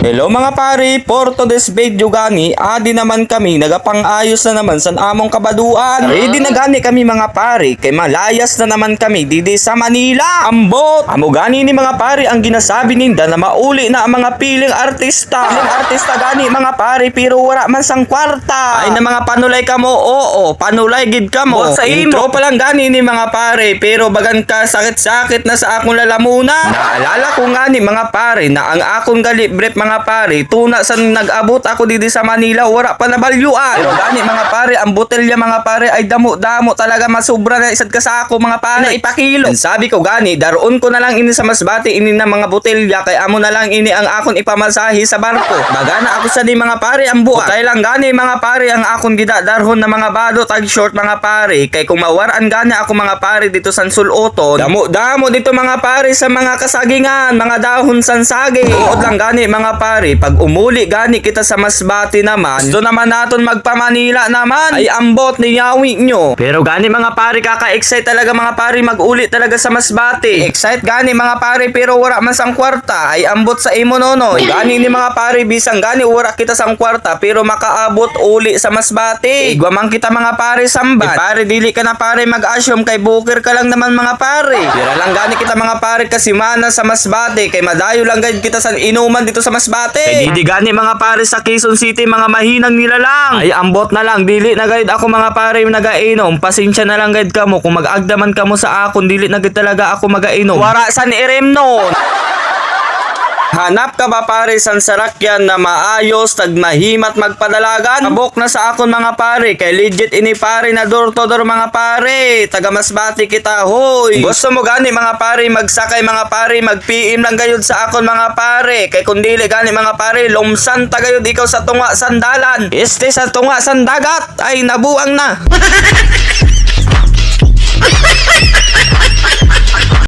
Hello mga pare, for today's video gani, adi naman kami, nagapang-ayos na naman sa among kabaduan. Ready na gani kami mga pare, kay malayas na naman kami didi sa Manila. Ambot! Amo gani ni mga pare ang ginasabi ninda na mauli na ang mga piling artista. Piling artista gani mga pare, pero wala man sang kwarta. Ay na mga panulay ka mo, oo, panulay gid ka mo. Sa intro pa lang gani ni mga pare, pero bagan ka sakit-sakit na sa akong lalamunan. Naalala ko nga ni mga pare na ang akong gali brief mga pare, tuna sa nag-abot ako dito sa Manila, wala pa nabalyuan. Pero gani mga pare, ang botelya mga pare ay damo-damo talaga masubra na isad ka sa ako mga pare. Na ipakilo. And sabi ko gani, daroon ko na lang ini sa masbati ini na mga botelya kay amo na lang ini ang akon ipamasahi sa barko. Bagana ako sa ni mga pare ang buhat. Kay lang gani mga pare ang akon gidadarhon na mga bado tag short mga pare. Kay kung mawaran gani ako mga pare dito sa suluton, damo-damo dito mga pare sa mga kasagingan, mga dahon san saging. Tuod lang gani mga pare, pag umuli gani kita sa masbati naman, gusto naman naton magpa-Manila naman. Ay ambot ni yawi nyo. Pero gani mga pare, kaka-excite talaga mga pare mag-uli talaga sa masbati. Excite gani mga pare, pero wala man sang kwarta. Ay ambot sa imo nonoy. Gani ni mga pare, bisang gani wala kita sang kwarta, pero makaabot uli sa masbati. Igwa man kita mga pare sambat. Eh, pare, dili ka na pare mag-assume kay booker ka lang naman mga pare. Tira lang gani kita mga pare kasi mana sa masbate kay madayo lang gani kita sa inuman dito sa masbate. Kay didi gani mga pare sa Quezon City mga mahinang nila lang. Ay ambot na lang dili na guide ako mga pare nagainom. Pasensya na lang guide kamo kung mag-agdaman kamo sa akon dili na gid talaga ako magainom. Wara san irem nun. Hanap ka ba pare san sarakyan na maayos, tagmahimat magpadalagan? Kabok na sa akon mga pare, kay legit ini pare na door to door mga pare. Taga masbati kita, hoy. Gusto mo gani mga pare, magsakay mga pare, mag-PM lang gayud sa akon mga pare. Kay kung dili gani mga pare, lumsan ta gayud ikaw sa tunga sandalan. Este sa tunga sandagat, ay nabuang na.